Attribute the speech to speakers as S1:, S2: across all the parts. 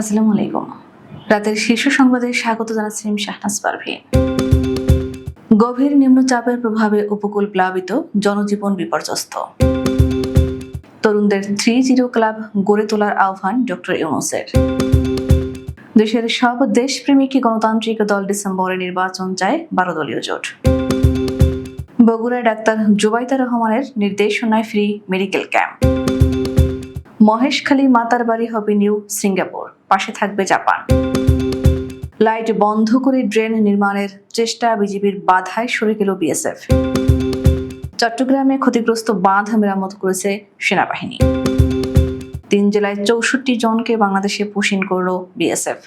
S1: আসসালামু আলাইকুম। রাতের শীর্ষ সংবাদে স্বাগত জানাচ্ছি শাহনাজ পারভীন গভীর নিম্নচাপের প্রভাবে উপকূল প্লাবিত, জনজীবন বিপর্যস্ত। তরুণদের থ্রি জিরো ক্লাব গড়ে তোলার আহ্বান ডক্টর ইউনুসের। দেশের সব দেশপ্রেমিক গণতান্ত্রিক দল ডিসেম্বরে নির্বাচন চায় বারো দলীয় জোট। বগুড়ায় ডাক্তার জুবাইতা রহমানের নির্দেশনায় ফ্রি মেডিকেল ক্যাম্প। মহেশখালী মাতার বাড়ি হবে নিউ সিঙ্গাপুর। পাশে থাকবে জাপান। লাইট বন্ধ করে ড্রেন নির্মাণের চেষ্টা বিজিবির বাধায় সরে গেল বিএসএফ। চট্টগ্রামে ক্ষতিগ্রস্ত বাঁধ মেরামত করেছে সেনাবাহিনী। তিন জেলায় চৌষট্টি জনকে বাংলাদেশে পুষিন করল বিএসএফ।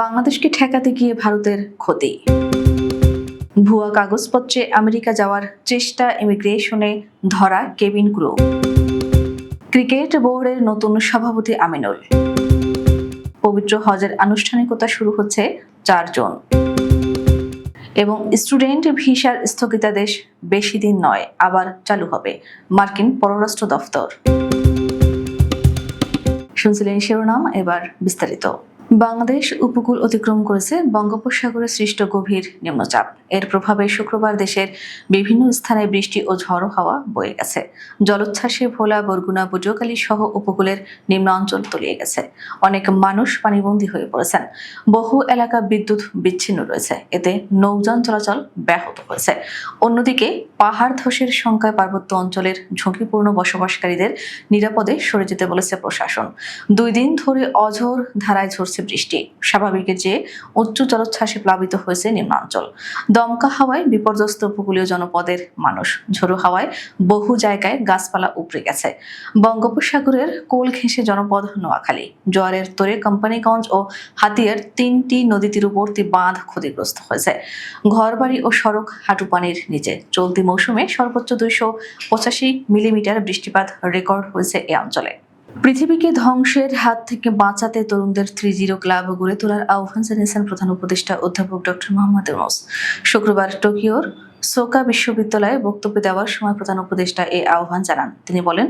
S1: বাংলাদেশকে ঠেকাতে গিয়ে ভারতের ক্ষতি। ভুয়া কাগজপত্রে আমেরিকা যাওয়ার চেষ্টা ইমিগ্রেশনে ধরা কেবিন ক্রু। ক্রিকেট বোর্ডের নতুন সভাপতি আমিনুল। পবিত্র হজের আনুষ্ঠানিকতা শুরু হচ্ছে চারজন এবং স্টুডেন্ট ভিসার স্থগিতাদেশ বেশি দিন নয়, আবার চালু হবে, মার্কিন পররাষ্ট্র দফতর। শুনছিলেন শিরোনাম, এবার বিস্তারিত। বাংলাদেশ উপকূল অতিক্রম করেছে বঙ্গোপসাগরে সৃষ্ট গভীর নিম্নচাপ। এর প্রভাবে শুক্রবার দেশের বিভিন্ন স্থানে বৃষ্টি ও ঝড়ো হাওয়া বয়ে গেছে। জলোচ্ছ্বাসে ভোলা, বরগুনা বুজকালী সহ উপকূলের নিম্ন অঞ্চল তলিয়ে গেছে। অনেক মানুষ পানিবন্দী হয়ে পড়েছেন। বহু এলাকা বিদ্যুৎ বিচ্ছিন্ন রয়েছে। এতে নৌযান চলাচল ব্যাহত হয়েছে। অন্যদিকে পাহাড় ধসের সংখ্যায় পার্বত্য অঞ্চলের ঝুঁকিপূর্ণ বসবাসকারীদের নিরাপদে সরে যেতে বলেছে প্রশাসন। দুই দিন ধরে অঝোর ধারায় ঝরছে বৃষ্টি। স্বাভাবিকের চেয়ে উচ্চ জলোচ্ছ্বাসে প্লাবিত হয়েছে নিম্নাঞ্চল। দমকা হাওয়ায় বিপর্যস্ত উপকূলীয় জনপদের মানুষ। ঝোড়ো হাওয়ায় বহু জায়গায় গাছপালা উপড়ে গেছে। বঙ্গোপসাগরের কোল ঘেঁষে জনপদ নোয়াখালী। জোয়ারের তোরে কোম্পানিগঞ্জ ও হাতিয়ার তিনটি নদী তীরবর্তী বাঁধ ক্ষতিগ্রস্ত হয়েছে। ঘরবাড়ি ও সড়ক হাঁটু পানির নিচে চলতি মৌসুমে সর্বোচ্চ দুইশো পঁচাশি মিলিমিটার বৃষ্টিপাত রেকর্ড হয়েছে এ অঞ্চলে। পৃথিবীকে ধ্বংসের হাত থেকে বাঁচাতে তরুণদের থ্রি জিরো ক্লাব গড়ে তোলার আহ্বান জানিয়েছেন প্রধান উপদেষ্টা অধ্যাপক ডক্টর মোহাম্মদ ইউনুস। শুক্রবার টোকিওর সোকা বিশ্ববিদ্যালয়ে বক্তব্য দেওয়ার সময় প্রধান উপদেষ্টা এ আহ্বান জানান। তিনি বলেন,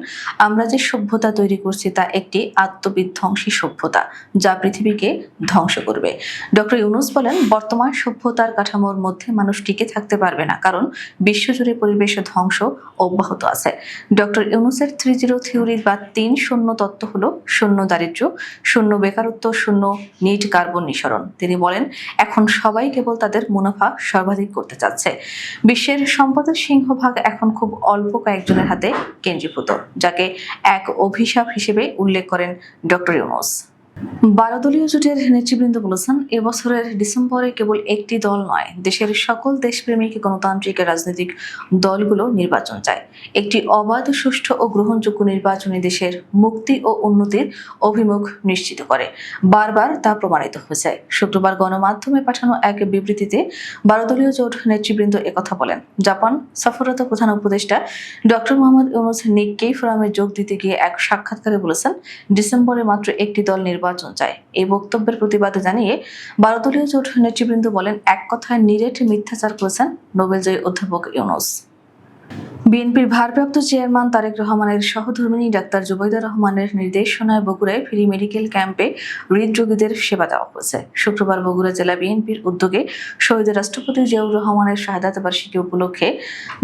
S1: আমরা যে সভ্যতা তৈরি করছি তা একটি আত্মবিধ্বংসী সভ্যতা, যা পৃথিবীকে ধ্বংস করবে। ডক্টর ইউনুস বলেন, বর্তমান সভ্যতার কাঠামোর মধ্যে মানুষ টিকে থাকতে পারবে না, কারণ বিশ্বজুড়ে পরিবেশ ধ্বংস অব্যাহত আছে। ডক্টর ইউনুসের থ্রি জিরো থিওরি বা তিন শূন্য তত্ত্ব হলো শূন্য দারিদ্র্য, শূন্য বেকারত্ব, শূন্য নিট কার্বন নিঃসরণ। তিনি বলেন, এখন সবাই কেবল তাদের মুনাফা সর্বাধিক করতে চাচ্ছে। বিশ্বের সম্পদের সিংহভাগ এখন খুব অল্প কয়েকজনের হাতে কেন্দ্রীভূত, যাকে এক অভিশাপ হিসেবে উল্লেখ করেন ডক্টর ইউনুস। বারো দলীয় জোটের নেতৃবৃন্দ বলেছেন, এবছরের ডিসেম্বরে কেবল একটি দল নয়, দেশের সকল দেশপ্রেমিক গণতান্ত্রিক রাজনৈতিক দলগুলো নির্বাচন চায়। একটি অবাধ, সুষ্ঠু ও গ্রহণযোগ্য নির্বাচনে দেশের মুক্তি ও উন্নতির অভিমুখ নিশ্চিত করে। বারবার তা প্রমাণিত হয়েছে। শুক্রবার গণমাধ্যমে পাঠানো এক বিবৃতিতে বারো দলীয় জোট নেতৃবৃন্দ একথা বলেন, জাপান সফররত প্রধান উপদেষ্টা ডক্টর মোহাম্মদ ইউনুস নিক্কেই ফোরামে যোগ দিতে গিয়ে এক সাক্ষাৎকারে বলেছেন, ডিসেম্বরে মাত্র একটি দল নির্বাচন চায়। এই বক্তব্যের প্রতিবাদে জানিয়ে বারোদলীয় জোট নেতৃবৃন্দ বলেন, এক কথায় নিরেট মিথ্যাচার করেছেন নোবেলজয়ী অধ্যাপক ইউনুস। বিএনপির ভারপ্রাপ্ত চেয়ারম্যান তারেক রহমানের সহধর্মিনী ডাক্তার জুবাইদা রহমানের নির্দেশনায় বগুড়ায় ফ্রি মেডিকেল ক্যাম্পে হৃদরোগীদের সেবা দেওয়া হয়েছে। শুক্রবার বগুড়া জেলা বিএনপির উদ্যোগে শহীদ রাষ্ট্রপতি জিয়াউর রহমানের শাহাদাত বার্ষিকী উপলক্ষে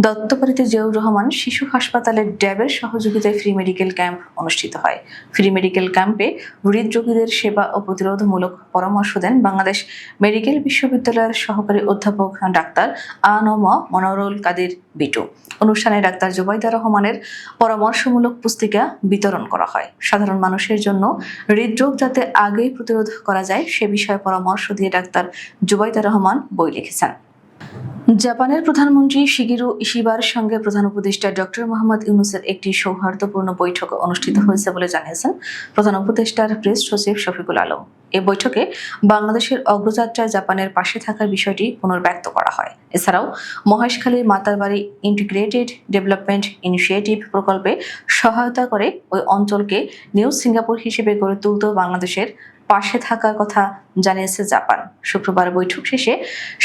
S1: দত্তবাড়িতে জিয়াউর রহমান শিশু হাসপাতালের ড্যাবের সহযোগিতায় ফ্রি মেডিকেল ক্যাম্প অনুষ্ঠিত হয়। ফ্রি মেডিকেল ক্যাম্পে হৃদরোগীদের সেবা ও প্রতিরোধমূলক পরামর্শ দেন বাংলাদেশ মেডিকেল বিশ্ববিদ্যালয়ের সহকারী অধ্যাপক ডাক্তার আনম মনোরুল কাদের বিটু। অনুষ্ঠানে ডাক্তার জুবাইদা রহমানের পরামর্শমূলক পুস্তিকা বিতরণ করা হয়। সাধারণ মানুষের জন্য হৃদরোগ যাতে আগেই প্রতিরোধ করা যায়, সে বিষয়ে পরামর্শ দিয়ে ডাক্তার জুবাইদা রহমান বই লিখেছেন। জাপানের প্রধানমন্ত্রী শিগিরু ইশিবার সঙ্গে প্রধান উপদেষ্টা ডক্টর মোহাম্মদ ইউনুসের একটি সৌহার্দ্যপূর্ণ বৈঠক অনুষ্ঠিত হয়েছে বলে জানিয়েছেন প্রধান উপদেষ্টার প্রেস সচিব শফিকুল আলম। এ বৈঠকে বাংলাদেশের অগ্রযাত্রায় জাপানের পাশে থাকার বিষয়টি পুনর্ব্যক্ত করা হয়। এছাড়াও মহেশখালীর মাতারবাড়ি ইন্টিগ্রেটেড ডেভেলপমেন্ট ইনিশিয়েটিভ প্রকল্পে সহায়তা করে ওই অঞ্চলকে নিউ সিঙ্গাপুর হিসেবে গড়ে তুলতেও বাংলাদেশের পাশে থাকার কথা জানিয়েছে জাপান। শুক্রবার বৈঠক শেষে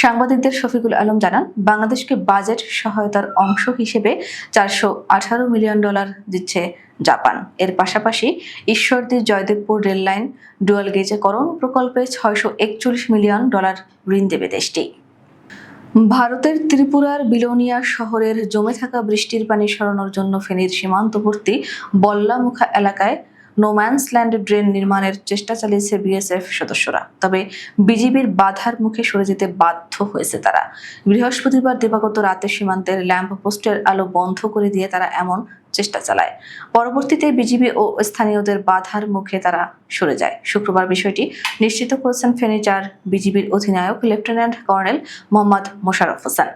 S1: সাংবাদিকদের শফিকুল আলম জানান, বাংলাদেশকে বাজেট সহায়তার অংশ হিসেবে চারশো আঠারো মিলিয়ন ডলার দিচ্ছে জাপান। এর পাশাপাশি Ishwardi Joydebpur rail line dual গেজেকরণ প্রকল্পে ছয়শো একচল্লিশ মিলিয়ন ডলার ঋণ দেবে দেশটি। ভারতের ত্রিপুরার বিলোনিয়া শহরের জমে থাকা বৃষ্টির পানি সরানোর জন্য ফেনীর সীমান্তবর্তী বল্লামুখা এলাকায় নোম্যান্স ল্যান্ড ড্রেন নির্মাণের চেষ্টা চালিয়েছে বিএসএফ সদস্যরা। তবে বিজিবির বাধার মুখে সরে যেতে বাধ্য হয়েছে তারা। বৃহস্পতিবার দিবাগত রাতে সীমান্তের ল্যাম্প পোস্টের আলো বন্ধ করে দিয়ে তারা এমন চেষ্টা চালায়। পরবর্তীতে বিজিবি ও স্থানীয়দের বাধার মুখে তারা সরে যায়। শুক্রবার বিষয়টি নিশ্চিত করেছেন ফেনী চার বিজিবির অধিনায়ক, লেফটেন্যান্ট কর্নেল মোহাম্মদ মোশারফ হোসেন।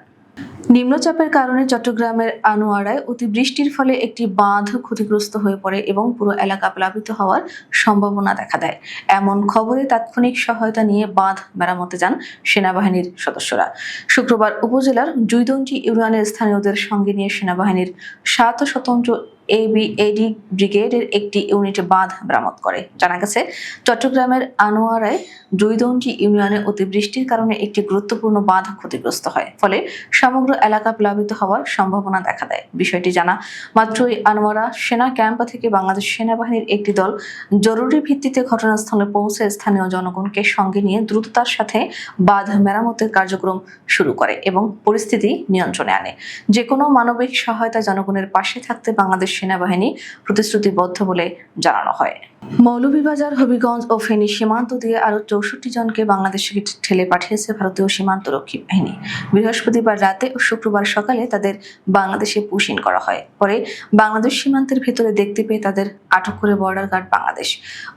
S1: নিম্নচাপের কারণে চট্টগ্রামের আনোয়ারায় অতিবৃষ্টির ফলে একটি বাঁধ ক্ষতিগ্রস্ত হয়ে পড়ে এবং পুরো এলাকা প্লাবিত হওয়ার সম্ভাবনা দেখা দেয়। এমন খবরে তাৎক্ষণিক সহায়তা নিয়ে বাঁধ মেরামতে যান সেনাবাহিনীর সদস্যরা। শুক্রবার উপজেলার জুইদঞ্জি ইউনিয়নের স্থানীয়দের সঙ্গে নিয়ে সেনাবাহিনীর সাত স্বতন্ত্র এবিএডি ব্রিগেডের একটি ইউনিট বাঁধ মেরামত করে। জানা গেছে, চট্টগ্রামের আনোয়ারায় জুইদঞ্জি ইউনিয়নে অতিবৃষ্টির কারণে একটি গুরুত্বপূর্ণ বাঁধ ক্ষতিগ্রস্ত হয়। ফলে সমগ্র এলাকা প্লাবিত হওয়ার সম্ভাবনা দেখা দেয়। বিষয়টি জানা মাত্রই আনোয়ারা সেনা ক্যাম্প থেকে বাংলাদেশ সেনাবাহিনীর একটি দল জরুরি ভিত্তিতে ঘটনাস্থলে পৌঁছে স্থানীয় জনগণকে সঙ্গে নিয়ে দ্রুততার সাথে বাঁধ মেরামতের কার্যক্রম শুরু করে এবং পরিস্থিতি নিয়ন্ত্রণে আনে। যে কোনো মানবিক সহায়তা জনগণের পাশে থাকতে বাংলাদেশ সেনাবাহিনী প্রতিশ্রুতিবদ্ধ বলে জানানো হয়। মৌলভীবাজার, হবিগঞ্জ ও ফেনী সীমান্ত দিয়ে আরও চৌষট্টি জনকে বাংলাদেশে ঠেলে পাঠিয়েছে ভারতীয় সীমান্ত রক্ষী বাহিনী। বৃহস্পতিবার রাতে ও শুক্রবার সকালে তাদের বাংলাদেশে পুশিন করা হয়। পরে বাংলাদেশ সীমান্তের ভেতরে দেখতে পেয়ে তাদের আটক করে বর্ডার গার্ড বাংলাদেশ।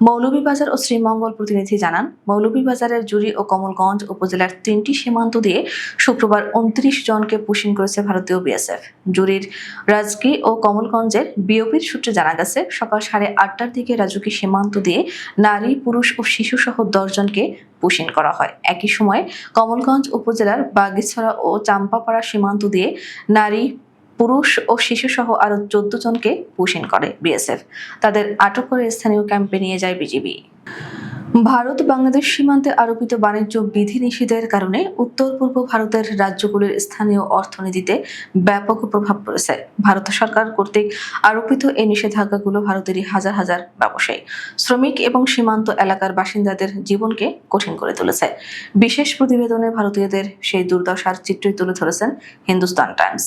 S1: মৌলভীবাজার ও শ্রীমঙ্গল প্রতিনিধি জানান, মৌলভীবাজারের জুড়ি ও কমলগঞ্জ উপজেলার তিনটি সীমান্ত দিয়ে শুক্রবার উনত্রিশ জনকে পুশিন করেছে ভারতীয় বিএসএফ। জুরির রাজকি ও কমলগঞ্জের বিওপির সূত্রে জানা গেছে, সকাল সাড়ে আটটার দিকে রাজুকি সীমান্ত দিয়ে নারী, পুরুষ ও শিশু সহ দশজনকে পুষিন করা হয়। একই সময় কমলগঞ্জ উপজেলার বাগিছড়া ও চাম্পাপাড়া সীমান্ত দিয়ে নারী, পুরুষ ও শিশু সহ আরও চোদ্দ জনকে পুষিন করে বিএসএফ। তাদের আটক করে স্থানীয় ক্যাম্পে নিয়ে যায় বিজিবি। ভারত বাংলাদেশ সীমান্তে আরোপিত বাণিজ্য বিধিনিষেধের কারণে উত্তর পূর্ব ভারতের রাজ্যগুলির স্থানীয় অর্থনীতিতে ব্যাপক প্রভাব পড়েছে। ভারত সরকার কর্তৃক আরোপিত এই নিষেধাজ্ঞাগুলো ভারতেরই হাজার হাজার ব্যবসায়ী, শ্রমিক এবং সীমান্ত এলাকার বাসিন্দাদের জীবনকে কঠিন করে তুলেছে। বিশেষ প্রতিবেদনে ভারতীয়দের সেই দুর্দশার চিত্রই তুলে ধরেছেন হিন্দুস্তান টাইমস।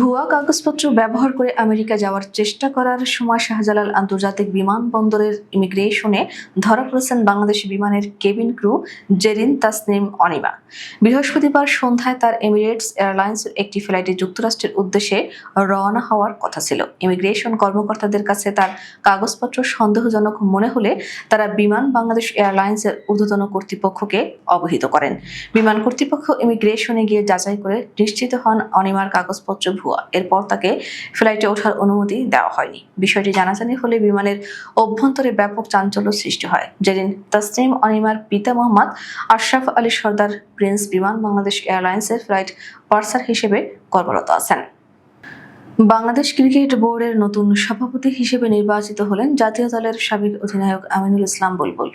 S1: ভুয়া কাগজপত্র ব্যবহার করে আমেরিকা যাওয়ার চেষ্টা করার সময় শাহজালাল আন্তর্জাতিক বিমানবন্দরের ইমিগ্রেশনে ধরা পড়েছেন বাংলাদেশি বিমানের কেবিন ক্রু জেরিন তাসনিম অনিমা। বৃহস্পতিবার সন্ধ্যায় তার এমিরেটস এয়ারলাইন্সের একটি ফ্লাইটে যুক্তরাষ্ট্রের উদ্দেশ্যে রওনা হওয়ার কথা ছিল। ইমিগ্রেশন কর্মকর্তাদের কাছে তার কাগজপত্র সন্দেহজনক মনে হলে তারা বিমান বাংলাদেশ এয়ারলাইন্সের ঊর্ধ্বতন কর্তৃপক্ষকে অবহিত করেন। বিমান কর্তৃপক্ষ ইমিগ্রেশনে গিয়ে যাচাই করে নিশ্চিত হন অনিমার কাগজপত্র ভুয়া এরপর তাকে ফ্লাইটে ওঠার অনুমতি দেওয়া হয়নি। বিষয়টি জানাজানি হলে বিমানের অভ্যন্তরে ব্যাপক চাঞ্চল্য সৃষ্টি হয়। যেদিন তসনিম অনিমার পিতা মোহাম্মদ আশরাফ আলী সর্দার প্রিন্স বিমান বাংলাদেশ এয়ারলাইন্সের ফ্লাইট পার্সার হিসেবে কর্মরত আছেন। বাংলাদেশ ক্রিকেট বোর্ডের নতুন সভাপতি হিসেবে নির্বাচিত হলেন জাতীয় দলের সাবেক অধিনায়ক আমিনুল ইসলাম বুলবুল।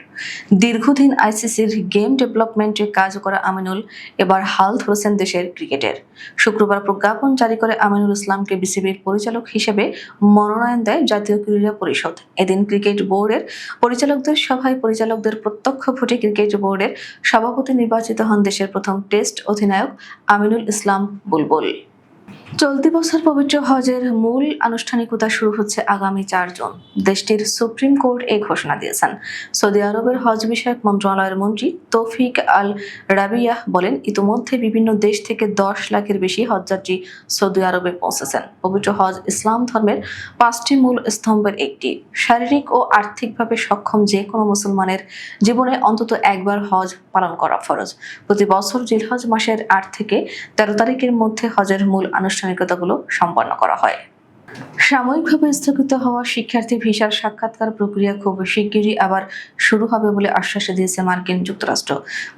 S1: দীর্ঘদিন আইসিসির গেম ডেভেলপমেন্টে কাজ করা আমিনুল এবার হাল ধরেছেন দেশের ক্রিকেটের। শুক্রবার প্রজ্ঞাপন জারি করে আমিনুল ইসলামকে বিসিবির পরিচালক হিসেবে মনোনয়ন দেয় জাতীয় ক্রীড়া পরিষদ। এদিন ক্রিকেট বোর্ডের পরিচালকদের সভায় পরিচালকদের প্রত্যক্ষ ভোটে ক্রিকেট বোর্ডের সভাপতি নির্বাচিত হন দেশের প্রথম টেস্ট অধিনায়ক আমিনুল ইসলাম বুলবুল। চলতি বছর পবিত্র হজের মূল আনুষ্ঠানিকতা শুরু হচ্ছে আগামী চার জুন দেশটির সুপ্রিম কোর্ট এই ঘোষণা দিয়েছেন। সৌদি আরবের হজ বিষয়ক মন্ত্রণালয়ের মন্ত্রী তৌফিক আল রাবিয়াহ বলেন, ইতিমধ্যে বিভিন্ন দেশ থেকে দশ লাখের বেশি হজযাত্রী সৌদি আরবে পৌঁছেছেন। পবিত্র হজ ইসলাম ধর্মের পাঁচটি মূল স্তম্ভের একটি। শারীরিক ও আর্থিকভাবে সক্ষম যে কোনো মুসলমানের জীবনে অন্তত একবার হজ পালন করা ফরজ। প্রতি বছর জিলহজ মাসের আট থেকে তেরো তারিখের মধ্যে হজের মূল আনুষ্ঠানিকতাগুলো সম্পন্ন করা হয়। সাময়িকভাবে স্থগিত হওয়া শিক্ষার্থী ভিসার সাক্ষাৎকার প্রক্রিয়া খুব শিগগিরই আবার শুরু হবে বলে আশ্বাস দিয়েছে মার্কিন যুক্তরাষ্ট্র।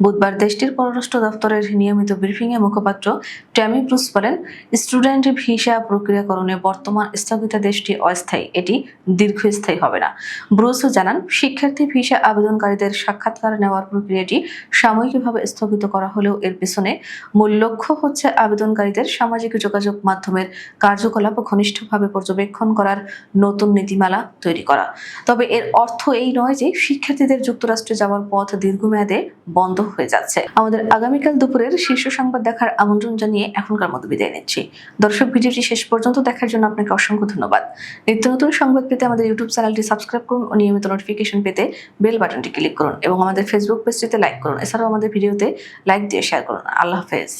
S1: বুধবার দেশটির পররাষ্ট্র দপ্তরের নিয়মিত ব্রিফিংয়ে মুখপাত্র ট্যামি ব্রুস বলেন, স্টুডেন্ট ভিসা প্রক্রিয়াকরণে বর্তমান স্থগিতাদেশটি অস্থায়ী, এটি দীর্ঘস্থায়ী হবে না। ব্রুসও জানান, শিক্ষার্থী ভিসা আবেদনকারীদের সাক্ষাৎকার নেওয়ার প্রক্রিয়াটি সাময়িকভাবে স্থগিত করা হলেও এর পেছনে মূল লক্ষ্য হচ্ছে আবেদনকারীদের সামাজিক যোগাযোগ মাধ্যমের কার্যকলাপ ঘনিষ্ঠভাবে নিরপেক্ষভাবে পর্যবেক্ষণ করার নতুন নীতিমালা তৈরি করা। তবে এর অর্থ এই নয় যে শিক্ষার্থীদের যুক্তরাষ্ট্রে যাওয়ার পথ দীর্ঘমেয়াদে বন্ধ হয়ে যাচ্ছে। আমাদের আগামীকাল দুপুরের শীর্ষ সংবাদ দেখার আমন্ত্রণ জানিয়ে এখনকার মতো বিদায় নিচ্ছি। দর্শক, ভিডিওটি শেষ পর্যন্ত দেখার জন্য আপনাকে অসংখ্য ধন্যবাদ। নিত্য নতুন সংবাদ পেতে আমাদের ইউটিউব চ্যানেলটি সাবস্ক্রাইব করুন ও নিয়মিত নোটিফিকেশন পেতে বেল বাটনটি ক্লিক করুন এবং আমাদের ফেসবুক পেজটিতে লাইক করুন। এছাড়াও আমাদের ভিডিওতে লাইক দিয়ে শেয়ার করুন। আল্লাহ হাফেজ।